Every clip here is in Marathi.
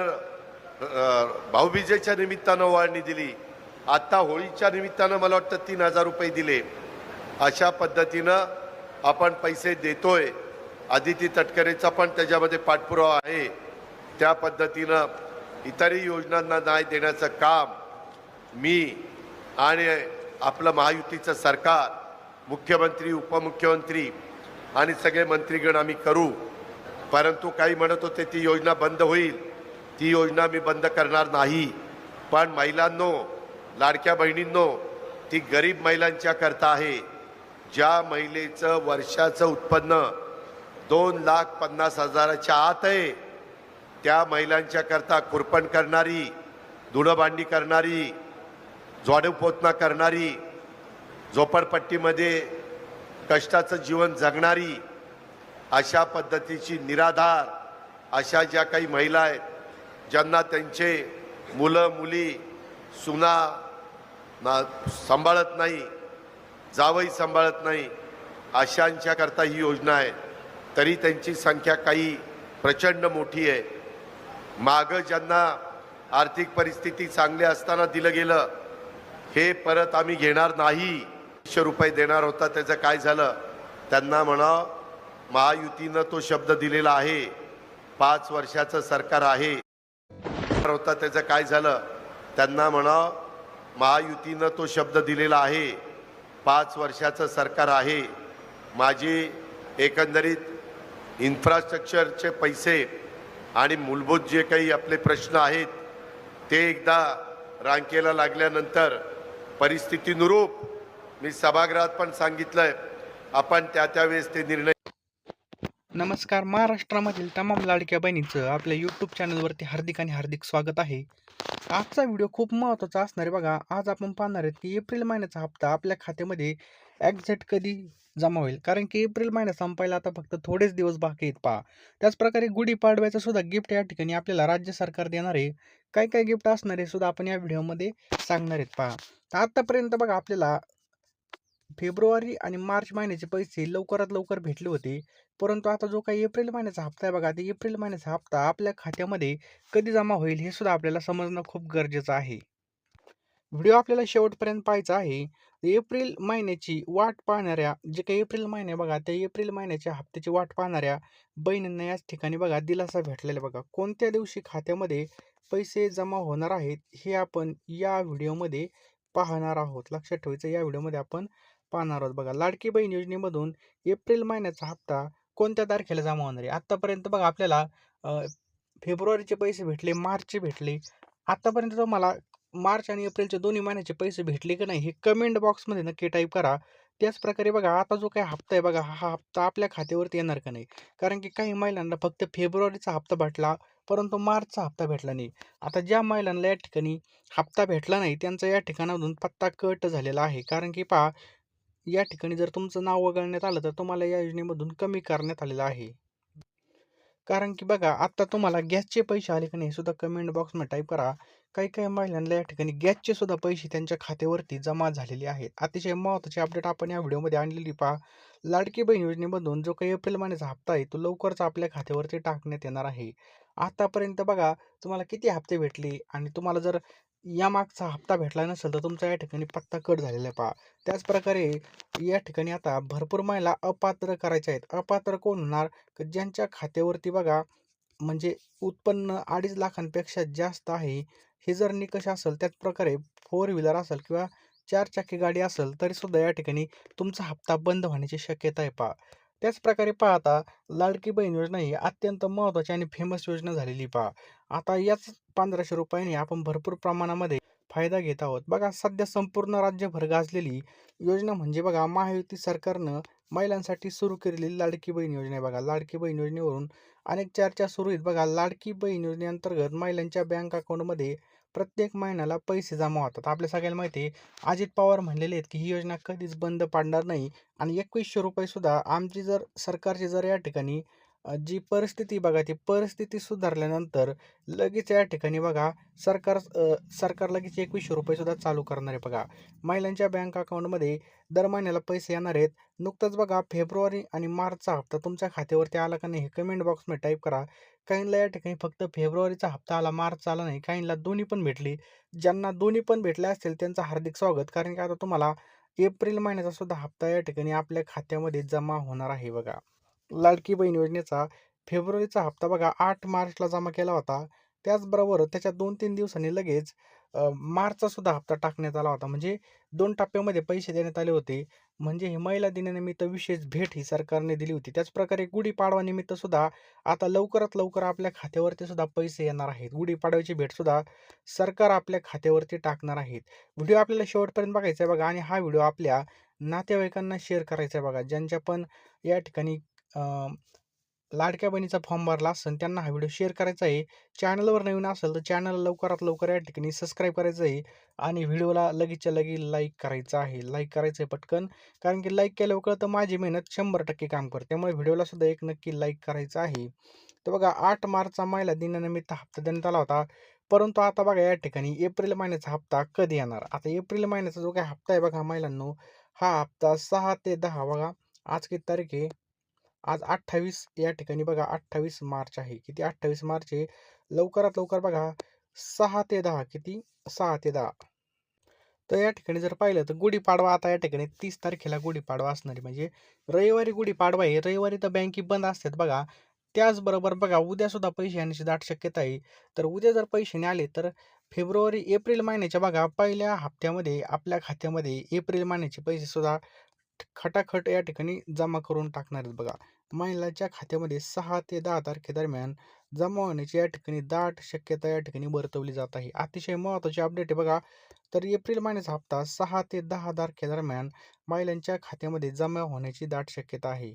तर भाऊबीजेच्या निमित्तानं ओवाळणी दिली. आत्ता होळीच्या निमित्तानं मला वाटतं तीन हजार रुपये दिले. अशा पद्धतीनं आपण पैसे देतोय. आदिती तटकरेचा पण त्याच्यामध्ये पाठपुरावा आहे. त्या पद्धतीनं इतरही योजनांना न्याय देण्याचं काम मी आणि आपलं महायुतीचं सरकार मुख्यमंत्री उपमुख्यमंत्री आणि सगळे मंत्रीगण आम्ही करू. परंतु काही म्हणत होते ती योजना बंद होईल. ती योजना मी बंद करणार नाही. पण महिलांनो लाडक्या बहिणींनो ती गरीब महिलांच्या करता आहे. ज्या महिलेचं वर्षाचं उत्पन्न दोन लाख पन्नास हजाराच्या आत आहे त्या महिलांच्या करता कुरपण करणारी धुणंभांडी करणारी जोडव पोतना करणारी झोपडपट्टीमध्ये कष्टाचं जीवन जगणारी अशा पद्धतीची निराधार अशा ज्या काही महिला आहेत ज्यांना त्यांचे मुलं मुली सुना ना सांभाळत नाही जावई सांभाळत नाही अशांच्याकरता ही योजना आहे. तरी त्यांची संख्या काही प्रचंड मोठी आहे. मागं ज्यांना आर्थिक परिस्थिती चांगली असताना दिलं गेलं हे परत आम्ही घेणार नाही. एकशे रुपये देणार होता त्याचं काय झालं? त्यांना म्हणा महायुतीनं तो शब्द दिलेला आहे पाच वर्षाचं सरकार आहे. होता त्याचं काय झालं? त्यांना म्हणा महायुतीनं तो शब्द दिलेला आहे पाच वर्षाचं सरकार आहे माझी एकंदरीत इन्फ्रास्ट्रक्चरचे पैसे आणि मूलभूत जे काही आपले प्रश्न आहेत ते एकदा रांकेला लागल्यानंतर परिस्थितीनुरूप मी सभागृहात पण सांगितलंय आपण त्या त्यावेळेस ते निर्णय नमस्कार. महाराष्ट्रामधील तमाम लाडक्या बहिणीचं आपल्या यूट्यूब चॅनलवरती हार्दिक आणि हार्दिक स्वागत आहे. आजचा व्हिडिओ खूप महत्त्वाचा असणार आहे बघा. आज आपण पाहणार आहेत की एप्रिल महिन्याचा हप्ता आपल्या खात्यामध्ये एक्झॅक्ट कधी जमा होईल? कारण की एप्रिल महिना संपायला आता फक्त थोडेच दिवस बाकी आहेत पहा. त्याचप्रकारे गुढीपाडव्याचं सुद्धा गिफ्ट या ठिकाणी आपल्याला राज्य सरकार देणार आहे. काय काय गिफ्ट असणार आहे सुद्धा आपण या व्हिडिओमध्ये सांगणार आहेत पहा. तर आत्तापर्यंत बघा आपल्याला फेब्रुवारी आणि मार्च महिन्याचे पैसे लवकरात लवकर भेटले होते. परंतु आता जो काही एप्रिल महिन्याचा हप्ता आहे बघा ते एप्रिल महिन्याचा हप्ता आपल्या खात्यामध्ये कधी जमा होईल हे सुद्धा आपल्याला समजणं खूप गरजेचं आहे. व्हिडिओ आपल्याला शेवटपर्यंत पाहायचा आहे. एप्रिल महिन्याची वाट पाहणाऱ्या जे काही एप्रिल महिने बघा त्या एप्रिल महिन्याच्या हप्त्याची वाट पाहणाऱ्या बहिणींना याच ठिकाणी बघा दिलासा भेटलेला बघा. कोणत्या दिवशी खात्यामध्ये पैसे जमा होणार आहेत हे आपण या व्हिडिओमध्ये पाहणार आहोत. लक्षात ठेवायचं या व्हिडिओमध्ये आपण पाहणार आहोत बघा लाडकी बहीण योजनेमधून एप्रिल महिन्याचा हप्ता कोणत्या तारखेला जमा होणार आहे? आत्तापर्यंत बघा आपल्याला फेब्रुवारीचे पैसे भेटले मार्चचे भेटले. आत्तापर्यंत तुम्हाला मार्च आणि एप्रिलचे दोन्ही महिन्याचे पैसे भेटले की नाही हे कमेंट बॉक्समध्ये नक्की टाईप करा. त्याचप्रकारे बघा आता जो काही हप्ता आहे बघा हा हप्ता आपल्या खात्यावरती येणार का नाही? कारण की काही महिलांना फक्त फेब्रुवारीचा हप्ता भेटला परंतु मार्चचा हप्ता भेटला नाही. आता ज्या महिलांना या ठिकाणी हप्ता भेटला नाही त्यांचा या ठिकाणामधून पत्ता कट झालेला आहे. कारण की पहा या ठिकाणी जर तुमचं नाव वगळण्यात आलं तर तुम्हाला या योजनेमधून कमी करण्यात आलेलं आहे. कारण की बघा आत्ता तुम्हाला गॅसचे पैसे आले की नाही सुद्धा कमेंट बॉक्समध्ये टाईप करा. काही काही महिलांना या ठिकाणी गॅसचे सुद्धा पैसे त्यांच्या खात्यावरती जमा झालेले आहेत. अतिशय महत्त्वाचे अपडेट आपण या व्हिडिओमध्ये आणलेली पहा. लाडकी बहीण योजनेमधून जो काही एप्रिल महिन्याचा हप्ता आहे तो लवकरच आपल्या खात्यावरती टाकण्यात येणार आहे. आतापर्यंत बघा तुम्हाला किती हप्ते भेटले आणि तुम्हाला जर या मागचा हप्ता भेटला नसेल तर तुमचा या ठिकाणी पत्ता कट झालेला आहे पहा. त्याचप्रकारे या ठिकाणी आता भरपूर महिला अपात्र करायच्या आहेत. अपात्र कोण होणार? ज्यांच्या खात्यावरती बघा म्हणजे उत्पन्न अडीच लाखांपेक्षा जास्त आहे हे जर निकष असेल त्याचप्रकारे फोर व्हीलर असेल किंवा चार चाकी गाडी असेल तरीसुद्धा या ठिकाणी तुमचा हप्ता बंद होण्याची शक्यता आहे पहा. त्याचप्रकारे पाहता लाडकी बहीण योजना ही अत्यंत महत्त्वाची आणि फेमस योजना झालेली पहा. आता याच पंधराशे रुपयाने आपण भरपूर प्रमाणामध्ये फायदा घेत आहोत. बघा सध्या संपूर्ण राज्यभर गाजलेली योजना म्हणजे बघा महायुती सरकारनं महिलांसाठी सुरू केलेली लाडकी बहीण योजना आहे बघा. लाडकी बहीण योजनेवरून अनेक चर्चा सुरू आहेत. बघा लाडकी बहीण योजनेअंतर्गत महिलांच्या बँक अकाउंटमध्ये प्रत्येक महिन्याला पैसे जमा होतात. आपल्या सगळ्यांना माहिती आहे अजित पवार म्हणलेले आहेत की ही योजना कधीच बंद पाडणार नाही आणि एकवीसशे रुपयेसुद्धा आमची जर सरकारची जर या ठिकाणी जी परिस्थिती बघा ती परिस्थिती सुधारल्यानंतर लगेच या ठिकाणी बघा सरकार सरकार लगेच एकवीसशे रुपयेसुद्धा चालू करणार आहे बघा. महिलांच्या बँक अकाउंटमध्ये दर महिन्याला पैसे येणार आहेत. नुकतंच बघा फेब्रुवारी आणि मार्चचा हप्ता तुमच्या खात्यावरती आला का नाही हे कमेंट बॉक्समध्ये टाईप करा. काहींना या ठिकाणी फक्त फेब्रुवारीचा हप्ता आला मार्च आला नाही काहींना दोन्ही पण भेटली. ज्यांना दोन्ही पण भेटले असतील त्यांचं हार्दिक स्वागत कारण की आता तुम्हाला एप्रिल महिन्याचा सुद्धा हप्ता या ठिकाणी आपल्या खात्यामध्ये जमा होणार आहे बघा. लाडकी बहीण योजनेचा फेब्रुवारीचा हप्ता बघा आठ मार्चला जमा केला होता. त्याचबरोबर त्याच्या दोन तीन दिवसांनी लगेच मार्चचा सुद्धा हप्ता टाकण्यात आला होता. म्हणजे दोन टप्प्यामध्ये पैसे देण्यात आले होते. म्हणजे ही महिला दिनानिमित्त विशेष भेट ही सरकारने दिली होती. त्याचप्रकारे गुढीपाडवानिमित्त सुद्धा आता लवकरात लवकर आपल्या खात्यावरती सुद्धा पैसे येणार आहेत. गुढीपाडव्याची भेट सुद्धा सरकार आपल्या खात्यावरती टाकणार आहेत. व्हिडिओ आपल्याला शेवटपर्यंत बघायचा आहे बघा आणि हा व्हिडिओ आपल्या नातेवाईकांना शेअर करायचा आहे बघा. ज्यांच्या पण या ठिकाणी लाडक्या बहिणीचा फॉर्म भरला असेल त्यांना हा व्हिडिओ शेअर करायचा आहे. चॅनलवर नवीन असेल तर चॅनल लवकरात लवकर या ठिकाणी सबस्क्राईब करायचं आहे. आणि व्हिडिओला लगेचच्या लगेच लाईक करायचं आहे. लाईक करायचं आहे पटकन. कारण की लाईक केल्यावर कळतं माझी मेहनत शंभर टक्के काम करते. त्यामुळे व्हिडिओला सुद्धा एक नक्की लाईक करायचं आहे. तर बघा आठ मार्चचा महिला दिनानिमित्त हप्ता देण्यात आला होता. परंतु आता बघा या ठिकाणी एप्रिल महिन्याचा हप्ता कधी येणार? आता एप्रिल महिन्याचा जो काही हप्ता आहे बघा महिलांनो हा हप्ता सहा ते दहा बघा. आज किती तारीख आहे? आज अठ्ठावीस या ठिकाणी बघा अठ्ठावीस मार्च आहे. किती अठ्ठावीस मार्च आहे? लवकरात लवकर बघा सहा ते दहा किती? सहा ते दहा. तर या ठिकाणी जर पाहिलं तर गुढीपाडवा आता या ठिकाणी तीस तारखेला गुढीपाडवा असणार म्हणजे रविवारी गुढीपाडवा आहे. रविवारी तर बँकी बंद असतात बघा. त्याचबरोबर बघा उद्यासुद्धा पैसे येण्याची दाट शक्यता आहे. तर उद्या जर पैसे नाही आले तर फेब्रुवारी एप्रिल महिन्याच्या बघा पहिल्या हप्त्यामध्ये आपल्या खात्यामध्ये एप्रिल महिन्याचे पैसेसुद्धा खटाखट या ठिकाणी जमा करून टाकणार आहेत बघा. महिलांच्या खात्यामध्ये सहा ते दहा तारखेदरम्यान जमा होण्याची या ठिकाणी दाट शक्यता या ठिकाणी वर्तवली जात आहे. अतिशय महत्त्वाची अपडेट आहे बघा. तर एप्रिल महिन्याचा हप्ता सहा ते दहा तारखेदरम्यान महिलांच्या खात्यामध्ये जमा होण्याची दाट शक्यता आहे.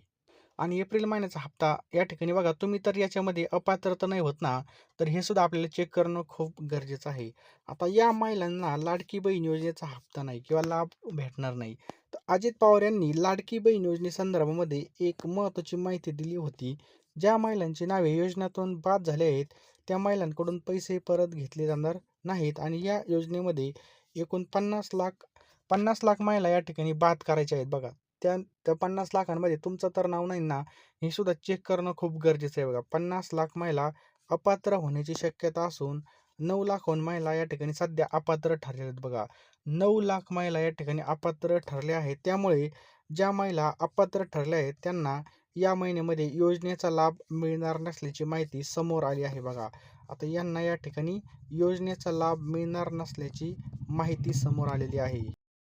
आणि एप्रिल महिन्याचा हप्ता या ठिकाणी बघा तुम्ही तर याच्यामध्ये अपात्र तर नाही होत ना तर हे सुद्धा आपल्याला चेक करणं खूप गरजेचं आहे. आता या महिलांना लाडकी बहीण योजनेचा हप्ता नाही किंवा लाभ भेटणार नाही. तर अजित पवार यांनी लाडकी बहीण योजनेसंदर्भामध्ये एक महत्त्वाची माहिती दिली होती. ज्या महिलांची नावे योजनेतून बाद झाले आहेत त्या महिलांकडून पैसे परत घेतले जाणार नाहीत आणि या योजनेमध्ये एकूण पन्नास लाख पन्नास लाख महिला या ठिकाणी बाद करायच्या आहेत बघा. त्या त्या पन्नास लाखांमध्ये तुमचं तर नाव नाही ना हे सुद्धा चेक करणं खूप गरजेचं आहे बघा. पन्नास लाख महिला अपात्र होण्याची शक्यता असून नऊ लाखहून महिला या ठिकाणी सध्या अपात्र ठरलेल्या आहेत बघा. नऊ लाख महिला या ठिकाणी अपात्र ठरल्या आहेत. त्यामुळे ज्या महिला अपात्र ठरल्या आहेत त्यांना या महिन्यामध्ये योजनेचा लाभ मिळणार नसल्याची माहिती समोर आली आहे बघा. आता यांना या ठिकाणी योजनेचा लाभ मिळणार नसल्याची माहिती समोर आलेली आहे.